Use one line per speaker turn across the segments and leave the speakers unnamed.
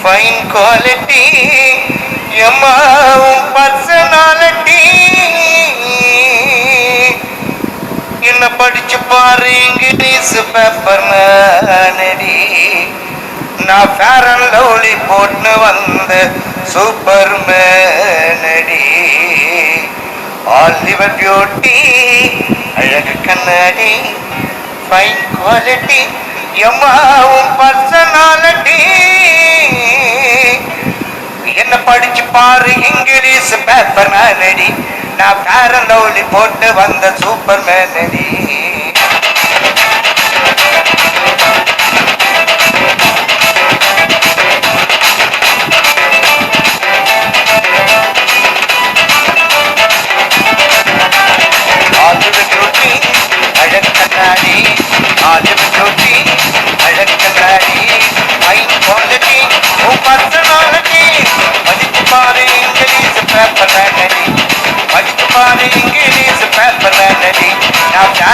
Fine quality எம்மாவும் personality என்ன படிச்சு பாரு இங்கிலீஷ் பேப்பர் நடி நான் ஃபேர் அண்ட் லவ்லி போட்டு வந்த சூப்பர் மேனடி ஆல் யுவர் பியூட்டி அழகு கண்ணாடி. ஃபைன் குவாலிட்டி எம்மாவும் பர்சனாலிட்டி பாரு இங்கிலீஷ் பேப்பர் மேலடி. நான் ஃபேர் அண்ட் போட்டு வந்த சூப்பர் மேலடி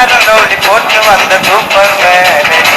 சேனலோடி போட்டு வந்த சூப்பர் மேனடி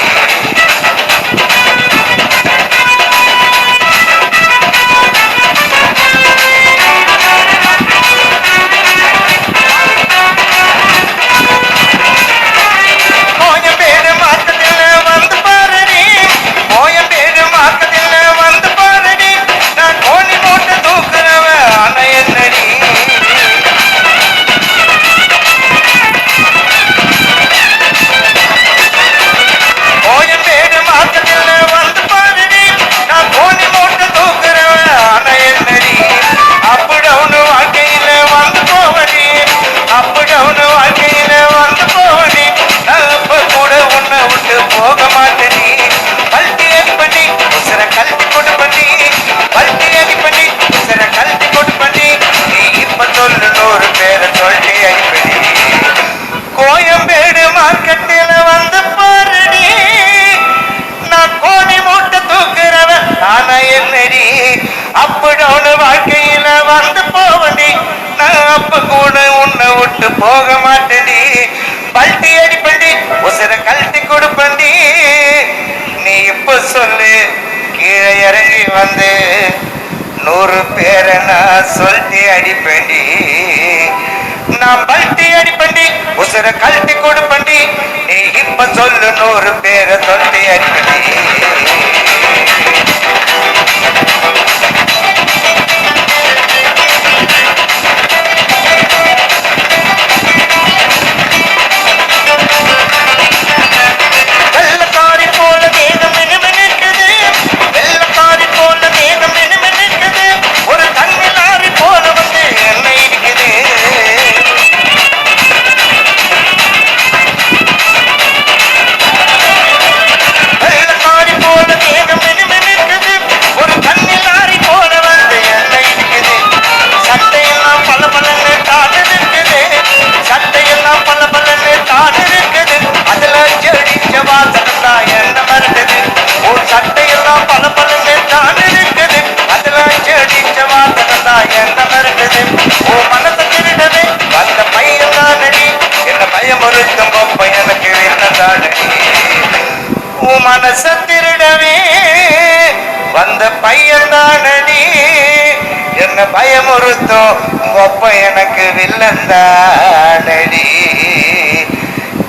உசிர கழட்டி கொடுப்பண்டி. நீ இப்ப சொல்லு கீழே இறங்கி வந்து நூறு பேரை நான் சொல்லி அடிப்பண்டி. நான் பல்ட்டி அடிப்பண்டி உசுர கழட்டி கொடுப்பண்டி. நீ இப்ப சொல்லு நூறு பேரை சொல்லி அடிப்பண்டி. வந்த பையன் தானடி என்ன பயமுறுத்தும்? ஒப்ப எனக்கு வில்லந்தானடி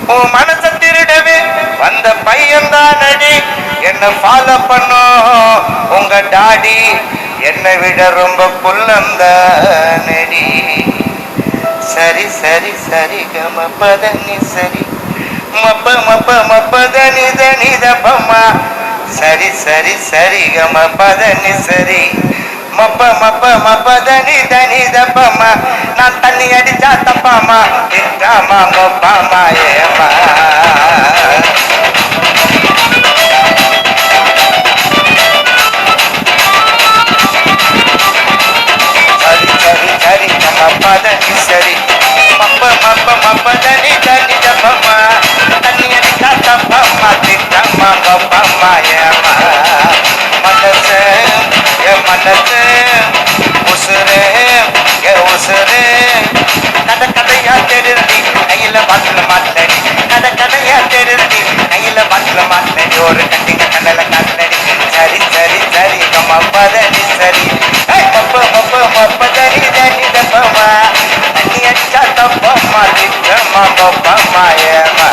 உன் மனச திருடவே வந்த பையன் தானடி என்ன ஃபாலோ பண்ணும்? உங்க டாடி என்னை விட ரொம்ப குள்ளந்தானடி சரி சரி சரி கமப்பதனி சரி. மப்ப மப்ப மப்பதனி தனி தப்பம்மா சரி சரி சரி கம பதனி சரி. மப்ப மப்ப மப்ப தனி தனி தப்பம்மா. நான் தண்ணி அடிச்சா தப்பாமா திட்டாமா மொப்பாமா ஏமா மப்பதனி சரி ஏய், மப்ப மப்ப மப்பதனி தனி தப்பமா தண்ணி அடிச்சா தப்பமா திட்டமா பப்பமா ஏமா